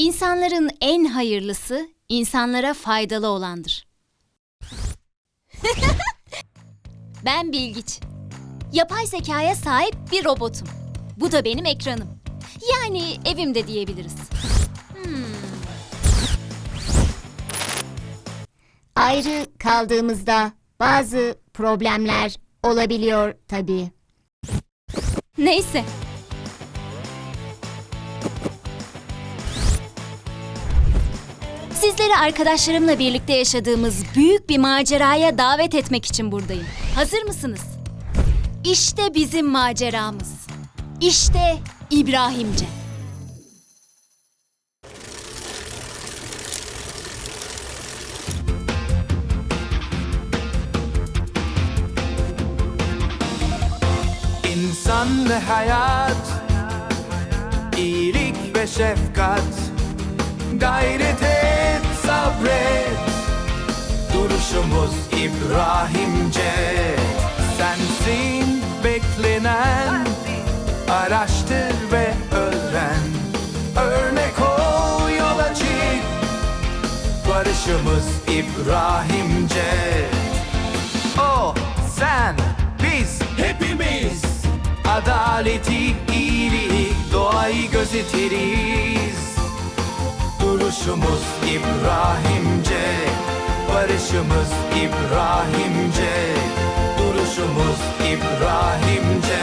İnsanların en hayırlısı insanlara faydalı olandır. ben Bilgiç. Yapay zekaya sahip bir robotum. Bu da benim ekranım. Yani evimde diyebiliriz. Ayrı kaldığımızda bazı problemler olabiliyor tabii. Neyse. Sizleri arkadaşlarımla birlikte yaşadığımız büyük bir maceraya davet etmek için buradayım. Hazır mısınız? İşte bizim maceramız. İşte İbrahimce. İnsan ve hayat iyilik ve şefkat Gayret et sabret. Duruşumuz İbrahimce. Sensin beklenen Araştır ve öğren. Örnek ol yola çık Barışımız İbrahimce. O, sen, biz, hepimiz. Adaleti, iyiliği, doğayı gözetiriz Duruşumuz İbrahimce Barışımız İbrahimce Duruşumuz İbrahimce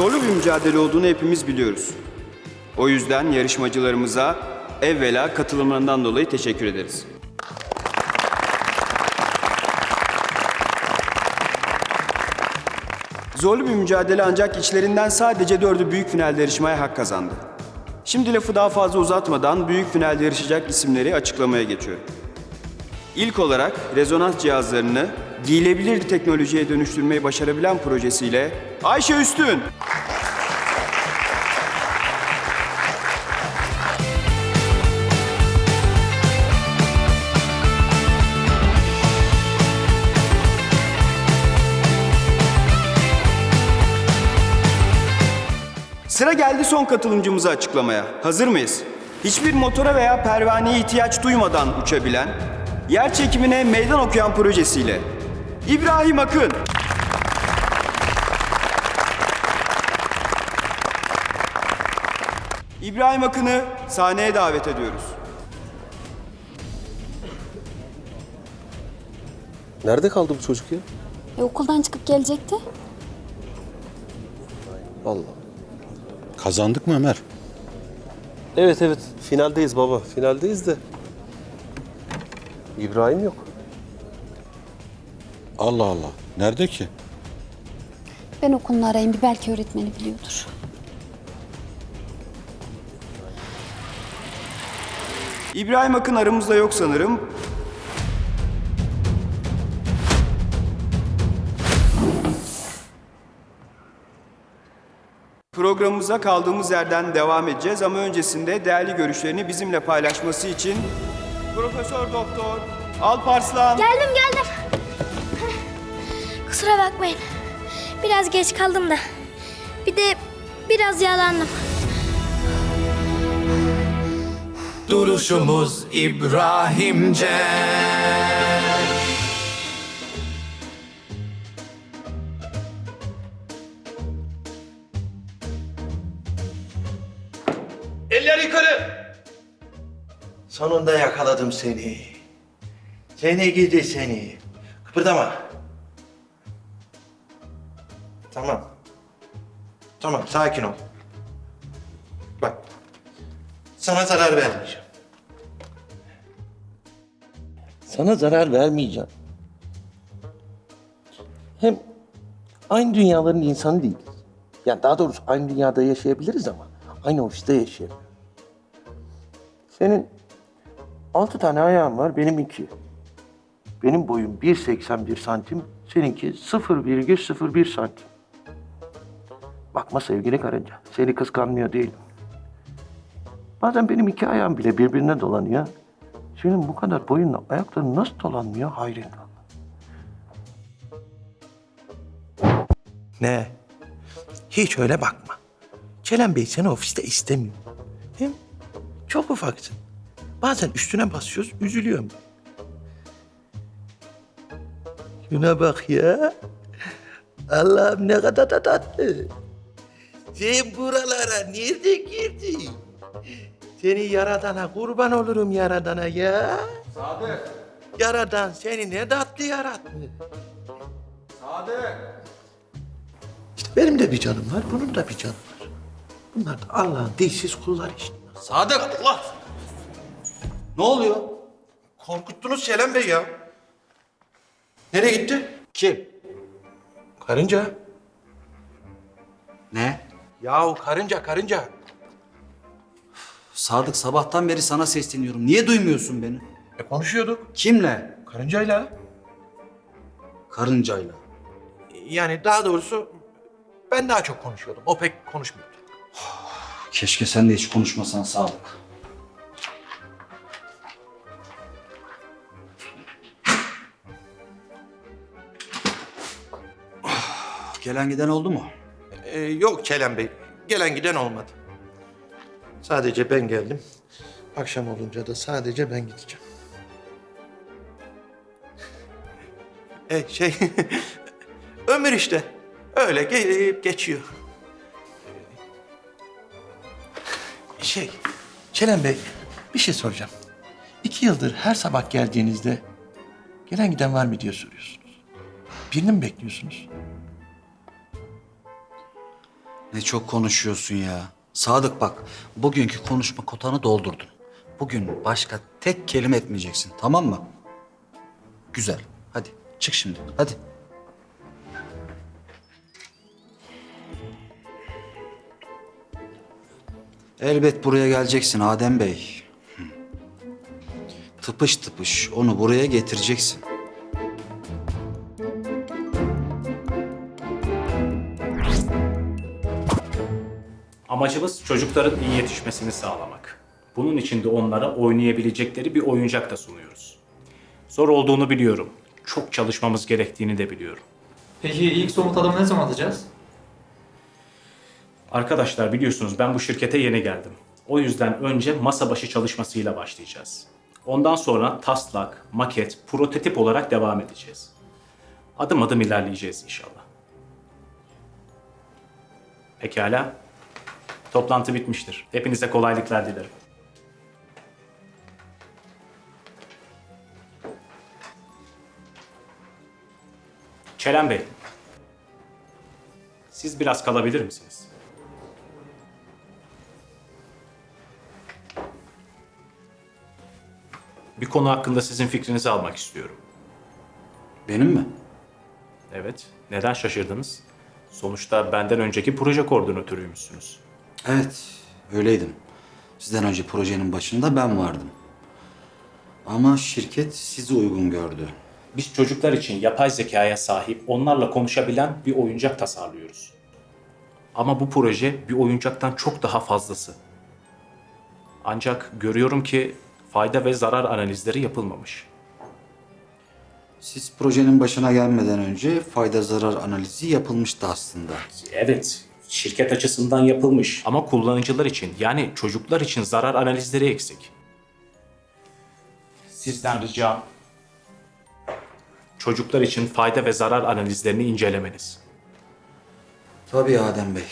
Zorlu bir mücadele olduğunu hepimiz biliyoruz. O yüzden yarışmacılarımıza evvela katılımlarından dolayı teşekkür ederiz. Zorlu bir mücadele ancak içlerinden sadece dördü büyük finalde yarışmaya hak kazandı. Şimdi lafı daha fazla uzatmadan büyük finalde yarışacak isimleri açıklamaya geçiyorum. İlk olarak rezonans cihazlarını giyilebilir teknolojiye dönüştürmeyi başarabilen projesiyle Ayşe Üstün. Sıra geldi son katılımcımızı açıklamaya. Hazır mıyız? Hiçbir motora veya pervaneye ihtiyaç duymadan uçabilen, yer çekimine meydan okuyan projesiyle İbrahim Akın. İbrahim Akın'ı sahneye davet ediyoruz. Nerede kaldı bu çocuk ya? E, okuldan çıkıp gelecekti. Allah. Kazandık mı Ömer? Evet evet finaldeyiz baba. Finaldeyiz de. İbrahim yok. Allah Allah. Nerede ki? Ben okulunu arayayım bir belki öğretmeni biliyordur. İbrahim Akın aramızda yok sanırım. Programımıza kaldığımız yerden devam edeceğiz ama öncesinde değerli görüşlerini bizimle paylaşması için Profesör Doktor Alparslan Geldim geldim. Kusura bakmayın. Biraz geç kaldım da. Bir de biraz yalandım. Duruşumuz İbrahimce Eller yukarı. Sonunda yakaladım seni. Seni gidi seni. Kıpırdama. Tamam sakin ol. Bak. Sana zarar vermeyeceğim. Sana zarar vermeyeceğim. Hem aynı dünyaların insanı değiliz. Yani daha doğrusu aynı dünyada yaşayabiliriz ama aynı ofiste yaşayamıyoruz. Senin altı tane ayağın var, benim iki. Benim boyum 1.81 santim, seninki 0,01 santim. Bakma sevgili karınca, seni kıskanmıyor değilim. Bazen benim iki ayağım bile birbirine dolanıyor. Senin bu kadar boyunla ayakların nasıl dolanmıyor hayret. Ne? Hiç öyle bakma. Çelen Bey seni ofiste istemiyor. Hem çok ufaksın. Bazen üstüne basıyoruz, üzülüyorum. Şuna bak ya. Allah'ım ne kadar da tatlı. Sen buralara nerede girdin? Seni yaradana kurban olurum yaradana ya. Sadık! Yaradan seni ne tatlı yaratmış. Sadık! İşte benim de bir canım var, bunun da bir canı var. Bunlar da Allah'ın dilsiz kulları işte. Sadık! Allah! Ne oluyor? Korkuttunuz Selam Bey ya. Nereye gitti? Kim? Karınca. Ne? Yahu karınca, karınca. Sadık sabahtan beri sana sesleniyorum. Niye duymuyorsun beni? E konuşuyorduk. Kimle? Karıncayla. Karıncayla. Yani daha doğrusu ben daha çok konuşuyordum. O pek konuşmuyordu. Keşke sen de hiç konuşmasan Sadık. Gelen giden oldu mu? Ee, yok Çelen Bey. Gelen giden olmadı. Sadece ben geldim. Akşam olunca da sadece ben gideceğim. E şey... ömür işte. Öyle gelip geçiyor. Şey... Çelen Bey, bir şey soracağım. İki yıldır her sabah geldiğinizde... ...gelen giden var mı diye soruyorsunuz. Birini mi bekliyorsunuz? Ne çok konuşuyorsun ya. Sadık bak, bugünkü konuşma kotanı doldurdun. Bugün başka tek kelime etmeyeceksin, tamam mı? Güzel. Hadi çık şimdi, hadi. Elbet buraya geleceksin Adem Bey. Tıpış tıpış onu buraya getireceksin. Amacımız çocukların iyi yetişmesini sağlamak. Bunun için de onlara oynayabilecekleri bir oyuncak da sunuyoruz. Zor olduğunu biliyorum. Çok çalışmamız gerektiğini de biliyorum. Peki ilk somut adımı ne zaman atacağız? Arkadaşlar biliyorsunuz ben bu şirkete yeni geldim. O yüzden önce masa başı çalışmasıyla başlayacağız. Ondan sonra taslak, maket, prototip olarak devam edeceğiz. Adım adım ilerleyeceğiz inşallah. Pekala. Toplantı bitmiştir. Hepinize kolaylıklar dilerim. Çelen Bey. Siz biraz kalabilir misiniz? Bir konu hakkında sizin fikrinizi almak istiyorum. Benim mi? Evet. Neden şaşırdınız? Sonuçta benden önceki proje koordinatörüymüşsünüz. Evet, öyleydim. Sizden önce projenin başında ben vardım. Ama şirket sizi uygun gördü. Biz çocuklar için yapay zekaya sahip, onlarla konuşabilen bir oyuncak tasarlıyoruz. Ama bu proje bir oyuncaktan çok daha fazlası. Ancak görüyorum ki fayda ve zarar analizleri yapılmamış. Siz projenin başına gelmeden önce fayda zarar analizi yapılmıştı aslında. Evet, şirket açısından yapılmış ama kullanıcılar için yani çocuklar için zarar analizleri eksik. Sizden ricam çocuklar için fayda ve zarar analizlerini incelemeniz. Tabii Adem Bey.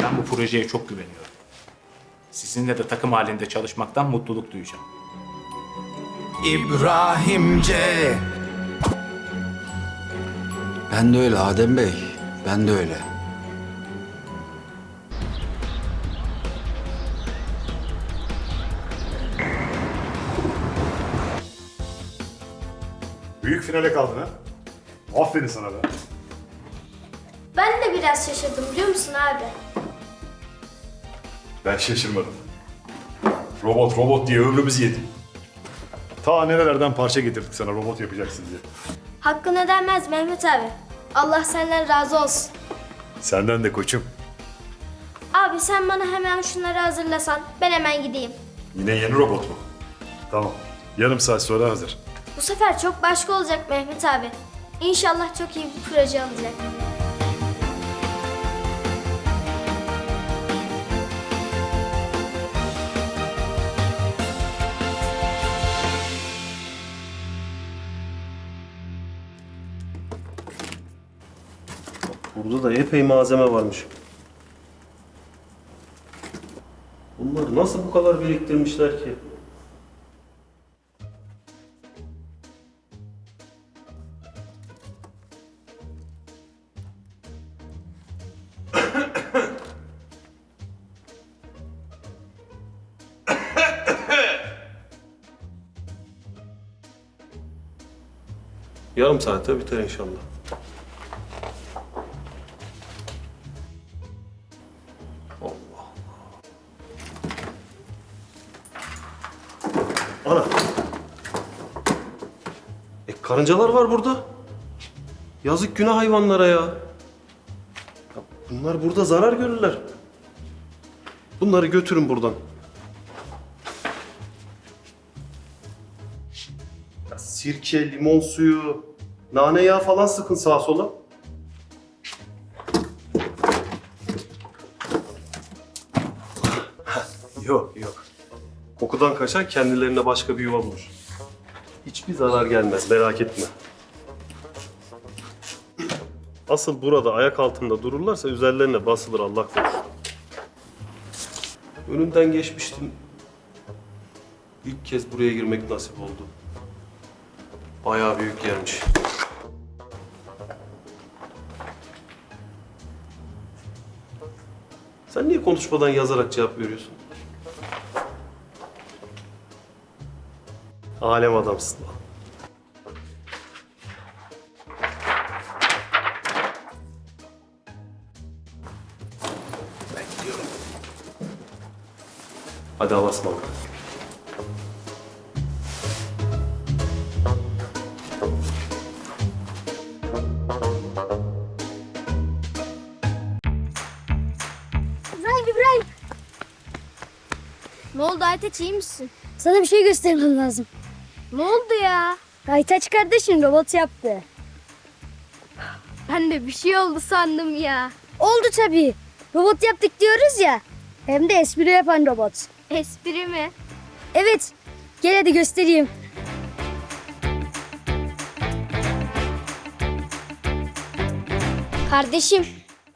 Ben bu projeye çok güveniyorum. Sizinle de takım halinde çalışmaktan mutluluk duyacağım. İbrahimce Ben de öyle Adem Bey. Ben de öyle. Büyük finale kaldın ha. Aferin sana be. Ben de biraz şaşırdım biliyor musun abi? Ben şaşırmadım. Robot robot diye ömrümüzü yedi. Ta nerelerden parça getirdik sana robot yapacaksın diye. Hakkını ödenmez Mehmet abi. Allah senden razı olsun. Senden de koçum. Abi sen bana hemen şunları hazırlasan ben hemen gideyim. Yine yeni robot mu? Tamam. Yarım saat sonra hazır. Bu sefer çok başka olacak Mehmet abi. İnşallah çok iyi bir proje olacak. Burada da epey malzeme varmış. Bunlar nasıl bu kadar biriktirmişler ki? Yarım saatte biter inşallah. Karıncalar var burada. Yazık günah hayvanlara ya. ya. Bunlar burada zarar görürler. Bunları götürün buradan. Ya sirke, limon suyu, nane yağı falan sıkın sağa sola. yok yok. Kokudan kaçan kendilerine başka bir yuva bulur. Hiçbir zarar gelmez merak etme. Asıl burada ayak altında dururlarsa üzerlerine basılır Allah korusun. Önünden geçmiştim. İlk kez buraya girmek nasip oldu. Bayağı büyük yermiş. Sen niye konuşmadan yazarak cevap veriyorsun? Alem adamsın. Ben gidiyorum. Hadi Allah'a ısmarladık. İbrahim İbrahim. Ne oldu Aytaç iyi misin? Sana bir şey göstermem lazım. Ne oldu ya? Aytaç kardeşin robot yaptı. Ben de bir şey oldu sandım ya. Oldu tabii. Robot yaptık diyoruz ya. Hem de espri yapan robot. Espri mi? Evet. Gel hadi göstereyim. Kardeşim,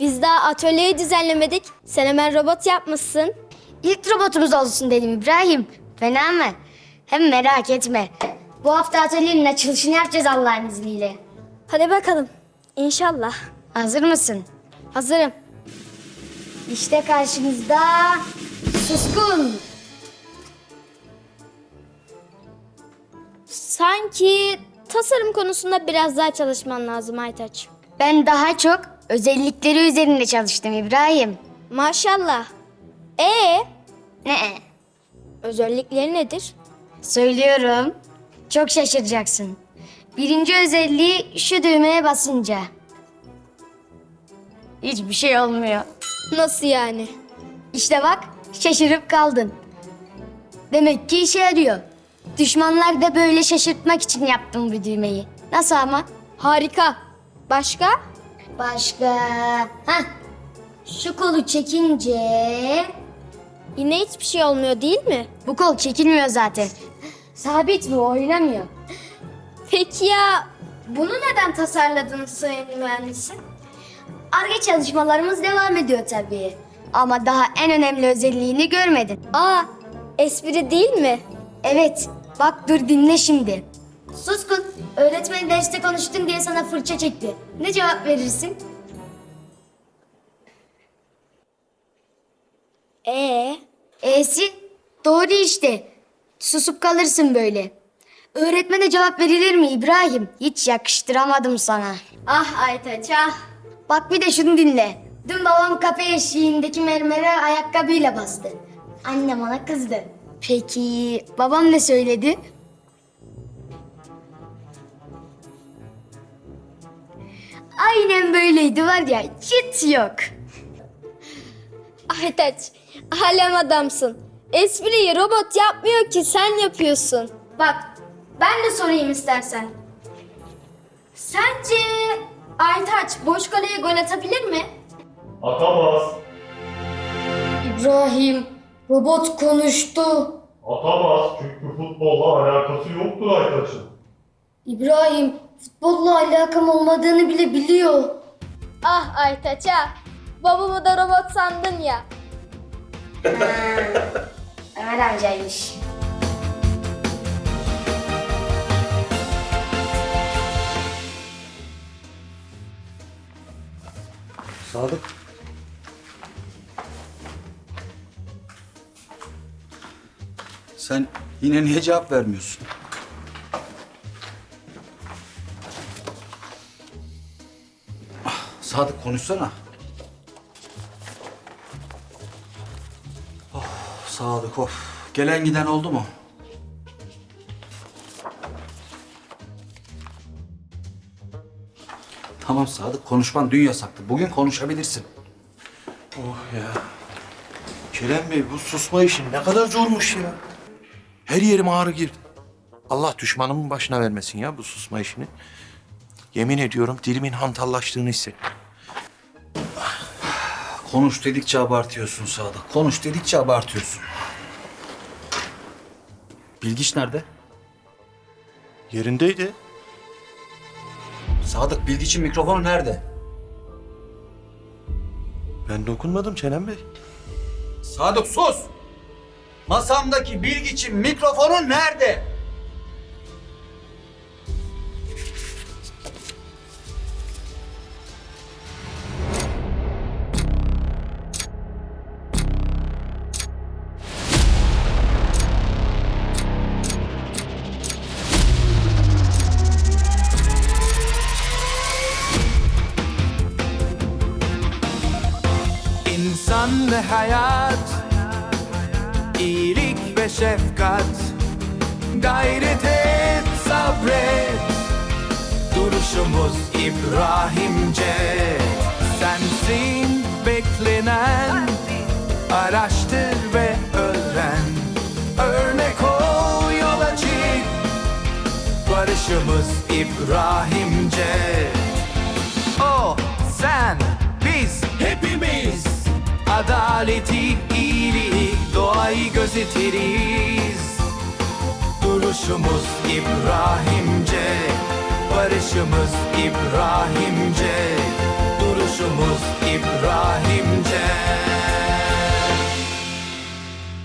biz daha atölyeyi düzenlemedik. Sen hemen robot yapmışsın. İlk robotumuz olsun dedim İbrahim. Fena mı? Hem merak etme. Bu hafta atölyenin açılışını yapacağız Allah'ın izniyle. Hadi bakalım. İnşallah. Hazır mısın? Hazırım. İşte karşınızda Suskun. Sanki tasarım konusunda biraz daha çalışman lazım Aytaç. Ben daha çok özellikleri üzerinde çalıştım İbrahim. Maşallah. Ee, Ne? özellikleri nedir? Söylüyorum. Çok şaşıracaksın. Birinci özelliği şu düğmeye basınca. Hiçbir şey olmuyor. Nasıl yani? İşte bak şaşırıp kaldın. Demek ki işe yarıyor. Düşmanlar da böyle şaşırtmak için yaptım bu düğmeyi. Nasıl ama? Harika. Başka? Başka? Hah. Şu kolu çekince... Yine hiçbir şey olmuyor değil mi? Bu kol çekilmiyor zaten. Sabit bu oynamıyor. Peki ya bunu neden tasarladın sayın mühendisim? Arge çalışmalarımız devam ediyor tabii. Ama daha en önemli özelliğini görmedin. Aa, espri değil mi? Evet, bak dur dinle şimdi. Suskun, öğretmen derste konuştun diye sana fırça çekti. Ne cevap verirsin? Ee, E'si doğru işte. Susup kalırsın böyle. Öğretmene cevap verilir mi İbrahim? Hiç yakıştıramadım sana. Ah Aytaç ah. Bak bir de şunu dinle. Dün babam kafe eşiğindeki mermere ayakkabıyla bastı. Annem ona kızdı. Peki babam ne söyledi? Aynen böyleydi var ya hiç yok. Aytaç alem adamsın. Espriyi robot yapmıyor ki sen yapıyorsun. Bak ben de sorayım istersen. Sence Aytaç boş kaleye gol atabilir mi? Atamaz. İbrahim robot konuştu. Atamaz çünkü futbolla alakası yoktur Aytaç'ın. İbrahim futbolla alakam olmadığını bile biliyor. Ah Aytaç ah. Babamı da robot sandın ya. Ömer amcaymış. Sadık. Sen yine niye cevap vermiyorsun? Ah, Sadık konuşsana. Sadık of. Gelen giden oldu mu? Tamam Sadık konuşman dün yasaktı. Bugün konuşabilirsin. Oh ya. Kerem Bey bu susma işi ne kadar zormuş ya. Her yerim ağrı girdi. Allah düşmanımın başına vermesin ya bu susma işini. Yemin ediyorum dilimin hantallaştığını hissettim. Konuş dedikçe abartıyorsun Sadık. Konuş dedikçe abartıyorsun. Bilgiç nerede? Yerindeydi. Sadık Bilgiç'in mikrofonu nerede? Ben dokunmadım Kerem Bey. Sadık sus! Masamdaki Bilgiç'in mikrofonu nerede? Ve hayat iyilik ve şefkat. Gayret et sabret. Duruşumuz İbrahimce. Sensin beklenen Araştır ve öğren. Örnek ol yola çık Barışımız İbrahimce. O, sen, biz, hepimiz Adaleti, iyiliği, doğayı gözetiriz. Duruşumuz İbrahimce Barışımız İbrahimce. Duruşumuz İbrahimce